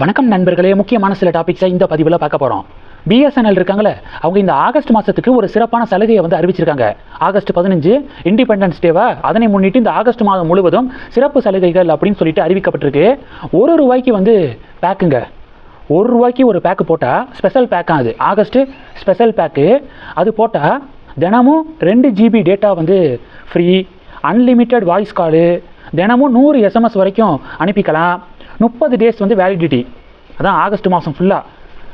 வணக்கம் நண்பர்களே முக்கியமான சில டாபிக்ஸை இந்த பதிவில் பார்க்க போகிறோம் பிஎஸ்என்எல் இருக்காங்களே அவங்க இந்த ஆகஸ்ட் மாதத்துக்கு ஒரு சிறப்பான சலுகையை வந்து அறிவிச்சிருக்காங்க. ஆகஸ்ட் பதினஞ்சு இண்டிபெண்டன்ஸ் டேவா அதனை முன்னிட்டு இந்த ஆகஸ்ட் மாதம் முழுவதும் சிறப்பு சலுகைகள் அப்படின்னு சொல்லிட்டு அறிவிக்கப்பட்டிருக்கு. ஒரு ரூபாய்க்கு வந்து பேக்குங்க ஒரு ரூபாய்க்கு ஒரு பேக்கு போட்டால் ஸ்பெஷல் பேக்காக அது. ஆகஸ்ட்டு ஸ்பெஷல் பேக்கு அது போட்டால் தினமும் ரெண்டு ஜிபி டேட்டா வந்து ஃப்ரீ அன்லிமிட்டெட் வாய்ஸ் காலு தினமும் நூறு எஸ்எம்எஸ் வரைக்கும் அனுப்பிக்கலாம். முப்பது டேஸ் வந்து வேலிடிட்டி அதான் ஆகஸ்ட் மாதம் ஃபுல்லாக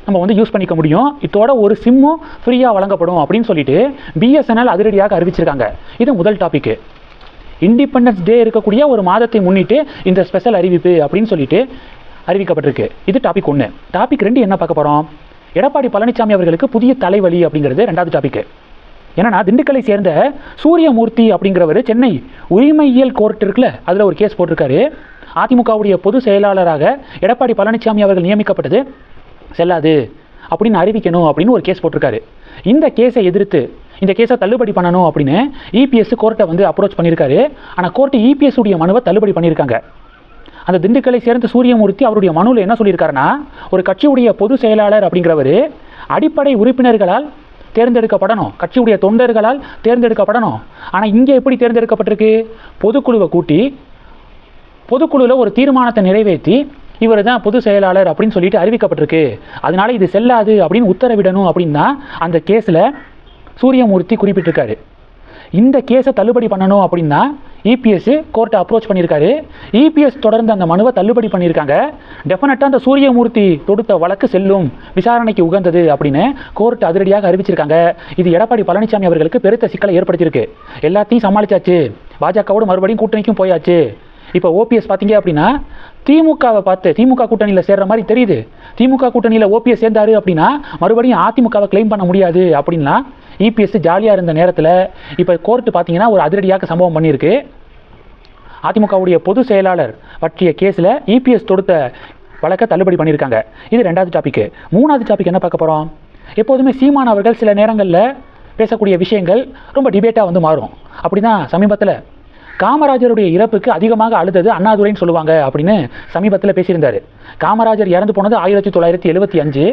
நம்ம வந்து யூஸ் பண்ணிக்க முடியும். இதோட ஒரு சிம்மும் ஃப்ரீயாக வழங்கப்படும் அப்படின்னு சொல்லிட்டு பிஎஸ்என்எல் அதிரடியாக அறிவிச்சிருக்காங்க. இது முதல் டாபிக்கு இண்டிபெண்டன்ஸ் டே இருக்கக்கூடிய ஒரு மாதத்தை முன்னிட்டு இந்த ஸ்பெஷல் அறிவிப்பு அப்படின்னு சொல்லிட்டு அறிவிக்கப்பட்டிருக்கு. இது டாபிக் ஒன்று டாபிக் ரெண்டு என்ன பார்க்க போகிறோம் எடப்பாடி பழனிசாமி அவர்களுக்கு புதிய தலைவலி அப்படிங்கிறது ரெண்டாவது டாபிக் ஏன்னா திண்டுக்கலை சேர்ந்த சூரியமூர்த்தி அப்படிங்கிறவர் சென்னை உரிமையியல் கோர்ட் இருக்குல்ல அதில் ஒரு கேஸ் போட்டிருக்காரு. அதிமுகவுடைய பொது செயலாளராக எடப்பாடி பழனிசாமி அவர்கள் நியமிக்கப்பட்டது செல்லாது அப்படின்னு அறிவிக்கணும் அப்படின்னு ஒரு கேஸ் போட்டிருக்காரு. இந்த கேஸை எதிர்த்து இந்த கேஸை தள்ளுபடி பண்ணணும் அப்படின்னு இபிஎஸ் கோர்ட்டை வந்து அப்ரோச் பண்ணியிருக்காரு. ஆனால் கோர்ட்டு இபிஎஸ் உடைய மனுவை தள்ளுபடி பண்ணியிருக்காங்க. அந்த திண்டுக்கலை சேர்ந்த சூரியமூர்த்தி அவருடைய மனுவில் என்ன சொல்லியிருக்காருன்னா ஒரு கட்சியுடைய பொது செயலாளர் அப்படிங்கிறவர் அடிப்படை உறுப்பினர்களால் தேர்ந்தெடுக்கப்படணும். கட்சியுடைய தொண்டர்களால் தேர்ந்தெடுக்கப்படணும். ஆனால் இங்கே எப்படி தேர்ந்தெடுக்கப்பட்டிருக்கு? பொதுக்குழுவை கூட்டி பொதுக்குழுவில் ஒரு தீர்மானத்தை நிறைவேற்றி இவர் தான் பொது செயலாளர் அப்படின்னு சொல்லிட்டு அறிவிக்கப்பட்டிருக்கு. அதனால இது செல்லாது அப்படின்னு உத்தரவிடணும் அப்படின்னா அந்த கேஸில் சூரியமூர்த்தி குறிப்பிட்டிருக்காரு. இந்த கேஸை தள்ளுபடி பண்ணணும் அப்படின்னா இபிஎஸ் கோர்ட்டை அப்ரோச் பண்ணியிருக்காரு. இபிஎஸ் தொடர்ந்து அந்த மனுவை தள்ளுபடி பண்ணியிருக்காங்க. டெஃபினட்டாக அந்த சூரியமூர்த்தி தொடுத்த வழக்கு செல்லும் விசாரணைக்கு உகந்தது அப்படின்னு கோர்ட் அதிரடியாக அறிவிச்சிருக்காங்க. இது எடப்பாடி பழனிசாமி அவர்களுக்கு பெருத்த சிக்கலை ஏற்படுத்தியிருக்கு. எல்லாத்தையும் சமாளிச்சாச்சு. பாஜகவோடு மறுபடியும் கூட்டணிக்கும் போயாச்சு. இப்போ ஓபிஎஸ் பார்த்தீங்க அப்படின்னா திமுகவை பார்த்து திமுக கூட்டணியில் சேர்ற மாதிரி தெரியுது. திமுக கூட்டணியில் ஓபிஎஸ் சேர்ந்தாரு அப்படின்னா மறுபடியும் அதிமுகவை கிளைம் பண்ண முடியாது அப்படின்னா இபிஎஸ் ஜாலியாக இருந்த நேரத்தில் இப்போ கோர்ட்டு பார்த்தீங்கன்னா ஒரு அதிரடியாக சம்பவம் பண்ணியிருக்கு. அதிமுகவுடைய பொது செயலாளர் பற்றிய கேஸில் இபிஎஸ் தொடுத்த வழக்கை தள்ளுபடி பண்ணியிருக்காங்க. இது ரெண்டாவது டாபிக் மூணாவது டாபிக் என்ன பார்க்க போகிறோம் எப்போதுமே சீமான் அவர்கள் சில நேரங்களில் பேசக்கூடிய விஷயங்கள் ரொம்ப டிபேட்டாக வந்து மாறும். அப்படி தான் சமீபத்தில் காமராஜருடைய இறப்புக்கு அதிகமாக அழுதது அண்ணாதுரைன்னு சொல்லுவாங்க அப்படின்னு சமீபத்தில் பேசியிருந்தார். காமராஜர் இறந்து போனது ஆயிரத்தி தொள்ளாயிரத்தி எழுபத்தி அஞ்சு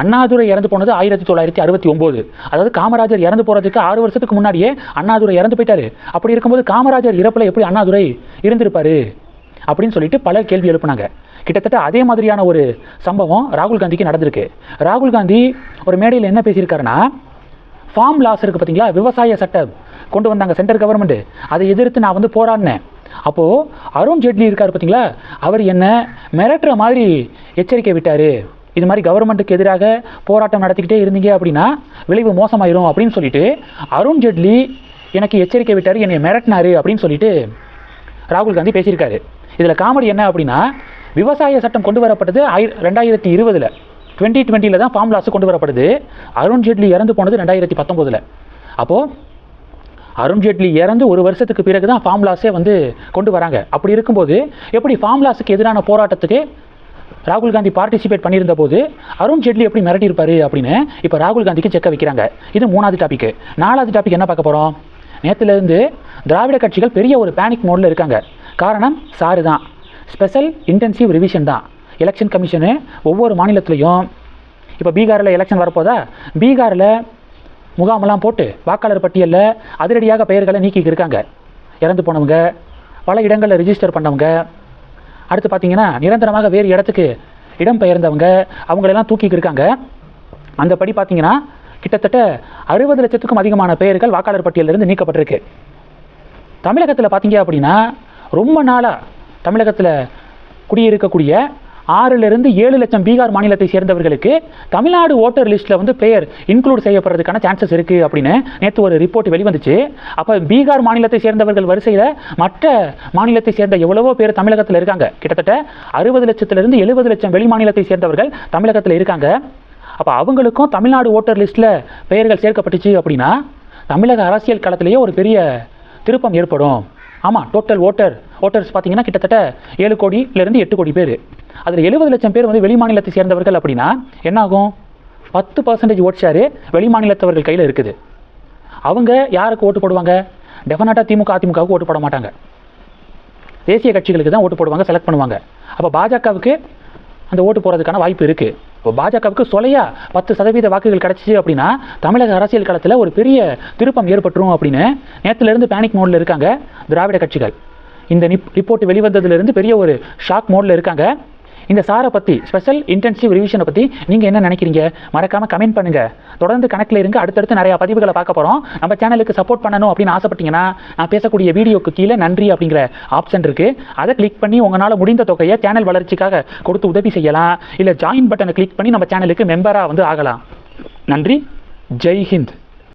அண்ணாதுரை இறந்து போனது ஆயிரத்தி தொள்ளாயிரத்தி அறுபத்தி ஒம்பது. அதாவது காமராஜர் இறந்து போகிறதுக்கு ஆறு வருஷத்துக்கு முன்னாடியே அண்ணாதுரை இறந்து போயிட்டாரு. அப்படி இருக்கும்போது காமராஜர் இறப்பில் எப்படி அண்ணாதுரை இருந்திருப்பாரு அப்படின்னு சொல்லிட்டு பலர் கேள்வி எழுப்புனாங்க. கிட்டத்தட்ட அதே மாதிரியான ஒரு சம்பவம் ராகுல் காந்திக்கு நடந்திருக்கு. ராகுல் காந்தி ஒரு மேடையில் என்ன பேசியிருக்காருன்னா ஃபார்ம் லாஸ் இருக்குது பார்த்தீங்களா விவசாய சட்டம் கொண்டு வந்தாங்க சென்ட்ரல் கவர்மெண்ட் அதை எதிர்த்து நான் வந்து போராடினேன். அப்போது அருண் ஜேட்லி இருக்கார் பார்த்தீங்களா? அவர் என்ன மிரட்டுற மாதிரி எச்சரிக்கை விட்டார். இது மாதிரி கவர்மெண்ட்டுக்கு எதிராக போராட்டம் நடத்திக்கிட்டே இருந்தீங்க அப்படின்னா விளைவு மோசமாயிரும் அப்படின்னு சொல்லிட்டு அருண் ஜேட்லி எனக்கு எச்சரிக்கை விட்டார் என்னை மிரட்டினாரு அப்படின்னு சொல்லிட்டு ராகுல் காந்தி பேசியிருக்காரு. இதில் காமெடி என்ன அப்படின்னா விவசாய சட்டம் கொண்டு வரப்பட்டது ஆயிர ரெண்டாயிரத்தி இருபதில். டுவெண்ட்டி டுவெண்ட்டியில் தான் ஃபார்ம் லாஸ் கொண்டு வரப்படுது. அருண் ஜேட்லி இறந்து போனது ரெண்டாயிரத்தி பத்தொம்போதில் அப்போது அருண் ஜேட்லி இறந்து ஒரு வருஷத்துக்கு பிறகு தான் ஃபார்ம் லாஸே வந்து கொண்டு வராங்க. அப்படி இருக்கும்போது எப்படி ஃபார்ம் லாஸுக்கு எதிரான போராட்டத்துக்கு ராகுல் காந்தி பார்ட்டிசிபேட் பண்ணியிருந்த போது அருண் ஜேட்லி எப்படி மிரட்டியிருப்பாரு அப்படின்னு இப்போ ராகுல் காந்திக்கு செக்க வைக்கிறாங்க. இது மூணாவது டாபிக் நாலாவது டாபிக் என்ன பார்க்க போகிறோம் நேற்றுலேருந்து திராவிட கட்சிகள் பெரிய ஒரு பேனிக் மோடில் இருக்காங்க. காரணம் சாரு தான். ஸ்பெஷல் இன்டென்சிவ் ரிவிஷன் தான். எலெக்ஷன் கமிஷனு ஒவ்வொரு மாநிலத்திலையும் இப்போ பீகாரில் எலெக்ஷன் வரப்போதா? பீகாரில் முகாமெல்லாம் போட்டு வாக்காளர் பட்டியலில் அதிரடியாக பெயர்களை நீக்கிக்கு இருக்காங்க இறந்து போனவங்க பல இடங்களில் ரிஜிஸ்டர் பண்ணவங்க. அடுத்து பார்த்தீங்கன்னா நிரந்தரமாக வேறு இடத்துக்கு இடம் பெயர்ந்தவங்க அவங்களெல்லாம் தூக்கிக்கு இருக்காங்க அந்த படி பார்த்தீங்கன்னா கிட்டத்தட்ட அறுபது லட்சத்துக்கும் அதிகமான பெயர்கள் வாக்காளர் பட்டியலிருந்து நீக்கப்பட்டிருக்கு. தமிழகத்தில் பார்த்தீங்க அப்படின்னா ரொம்ப நாளாக தமிழகத்தில் குடியிருக்கக்கூடிய ஆறிலிருந்து ஏழு லட்சம் பீகார் மாநிலத்தை சேர்ந்தவர்களுக்கு தமிழ்நாடு ஓட்டர் லிஸ்ட்டில் வந்து பெயர் இன்க்ளூட் செய்யப்படுறதுக்கான சான்சஸ் இருக்குது அப்படின்னு நேற்று ஒரு ரிப்போர்ட் வெளிவந்துச்சு. அப்போ பீகார் மாநிலத்தை சேர்ந்தவர்கள் வரிசையில் மற்ற மாநிலத்தை சேர்ந்த எவ்வளவோ பேர் தமிழகத்தில் இருக்காங்க. கிட்டத்தட்ட அறுபது லட்சத்திலிருந்து எழுபது லட்சம் வெளி மாநிலத்தை சேர்ந்தவர்கள் தமிழகத்தில் இருக்காங்க. அப்போ அவங்களுக்கும் தமிழ்நாடு ஓட்டர் லிஸ்ட்டில் பெயர்கள் சேர்க்கப்பட்டுச்சு அப்படின்னா தமிழக அரசியல் களத்திலேயே ஒரு பெரிய திருப்பம் ஏற்படும். ஆமாம் டோட்டல் ஓட்டர் ஓட்டர்ஸ் பார்த்தீங்கன்னா கிட்டத்தட்ட ஏழு கோடியிலேருந்து எட்டு கோடி பேர். அதில் எழுபது லட்சம் பேர் வந்து வெளிமாநிலத்தை சேர்ந்தவர்கள் அப்படின்னா என்னாகும்? பத்து பர்சன்டேஜ் ஓட் ஷேரு வெளிமாநிலத்தவர்கள் கையில் இருக்குது. அவங்க யாருக்கு ஓட்டு போடுவாங்க? டெஃபினட்டாக திமுக அதிமுகவுக்கு ஓட்டு போட மாட்டாங்க. தேசிய கட்சிகளுக்கு தான் ஓட்டு போடுவாங்க செலக்ட் பண்ணுவாங்க. அப்போ பாஜகவுக்கு அந்த ஓட்டு போகிறதுக்கான வாய்ப்பு இருக்குது இப்போ பாஜகவுக்கு சொலையா பத்து சதவீத வாக்குகள் கிடச்சிச்சு அப்படின்னா தமிழக அரசியல் களத்தில் ஒரு பெரிய திருப்பம் ஏற்பட்டுரும் அப்படின்னு நேற்றுலேருந்து பேனிக் மோடில் இருக்காங்க திராவிட கட்சிகள். இந்த நிப் ரிப்போர்ட் வெளிவந்ததுலேருந்து பெரிய ஒரு ஷாக் மோடில் இருக்காங்க. இந்த சாரை பற்றி ஸ்பெஷல் இன்டென்சிவ் ரிவிஷனை பற்றி நீங்கள் என்ன நினைக்கிறீங்க? மறக்காமல் கமெண்ட் பண்ணுங்கள் தொடர்ந்து கணக்கில் இருங்க. அடுத்தடுத்து நிறையா பதிவுகளை பார்க்க போகிறோம் நம்ம சேனலுக்கு சப்போர்ட் பண்ணணும் அப்படின்னு ஆசைப்பட்டீங்கன்னா நான் பேசக்கூடிய வீடியோக்கு கீழே நன்றி அப்படிங்கிற ஆப்ஷன் இருக்குது அதை கிளிக் பண்ணி உங்களால் முடிந்த தொகையை சேனல் வளர்ச்சிக்காக கொடுத்து உதவி செய்யலாம். இல்லை ஜாயின் பட்டனை கிளிக் பண்ணி நம்ம சேனலுக்கு மெம்பராக வந்து ஆகலாம். நன்றி. ஜெய் ஹிந்த்.